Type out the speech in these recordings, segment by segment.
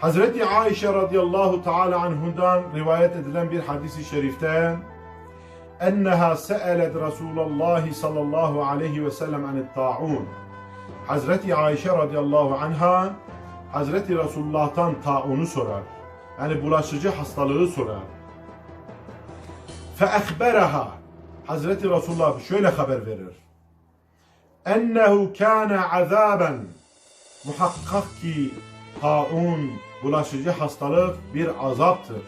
Hazreti Ayşe radıyallahu teala anhudan rivayet edilen bir hadisi şerifte enneha se'elet Resulullah sallallahu aleyhi ve sellem anit ta'un. Hazreti Ayşe radıyallahu anha Hazreti Resulullah'tan taunu sorar. Yani bulaşıcı hastalığı sorar. Feehberaha Hazreti Resulullah şöyle haber verir. Ennehu kâne azaben muhakkak ki taun bulaşıcı hastalık bir azaptır.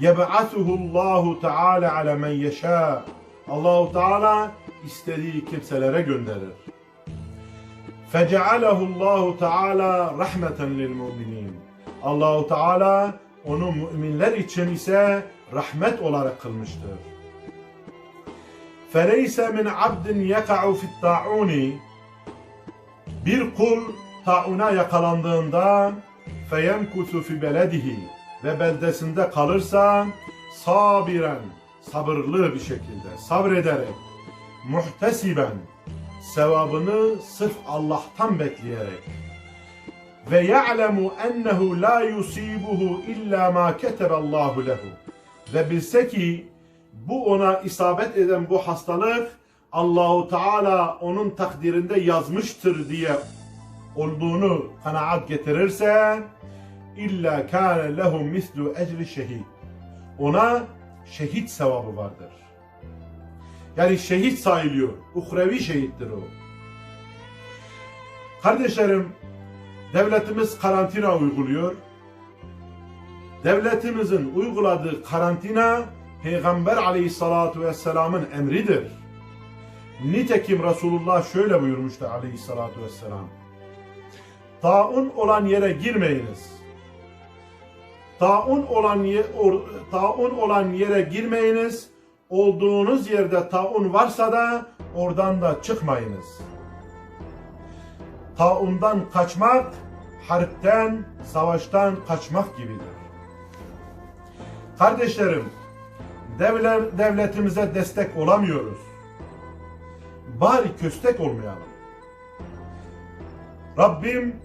Yeb'atuhu Allahu Teala ala men yeşâ. Allahu Teala istediği kimselere gönderir. Fecealehu Allahu Teala rahmeten lil mu'minin. Allahu Teala onu müminler için ise rahmet olarak kılmıştır. فَلَيْسَ مِنْ عَبْدٍ يَقَعُ فِي الطَّاعُونِ Bir kul tauna yakalandığında feyenkutu fi beledihi ve beldesinde kalırsan sabiren sabırlı bir şekilde sabrederek muhtesiben sevabını sırf Allah'tan bekleyerek. Ve ya'lemu ennehu la yusibuhu illa ma keteballahu lehu. Ve bilse ki bu ona isabet eden bu hastalık Allahu Teala onun takdirinde yazmıştır diye olduğunu kanaat getirirse illa kâne lehu mislu ecri şehit. Ona şehit sevabı vardır. Yani şehit sayılıyor. Uhrevi şehittir o. Kardeşlerim, devletimiz karantina uyguluyor. Devletimizin uyguladığı karantina Peygamber aleyhissalatu vesselamın emridir. Nitekim Resulullah şöyle buyurmuştu aleyhissalatu vesselam. Taun olan yere girmeyiniz. Taun olan ye, or, taun olan yere girmeyiniz. Olduğunuz yerde taun varsa da oradan da çıkmayınız. Taundan kaçmak harpten, savaştan kaçmak gibidir. Kardeşlerim, devler, devletimize destek olamıyoruz. Bari köstek olmayalım. Rabbim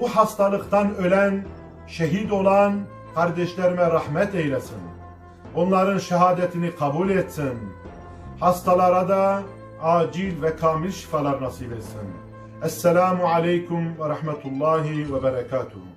bu hastalıktan ölen, şehit olan kardeşlerime rahmet eylesin. Onların şehadetini kabul etsin. Hastalara da acil ve kamil şifalar nasip etsin. Esselamu aleyküm ve rahmetullahi ve berekatuhu.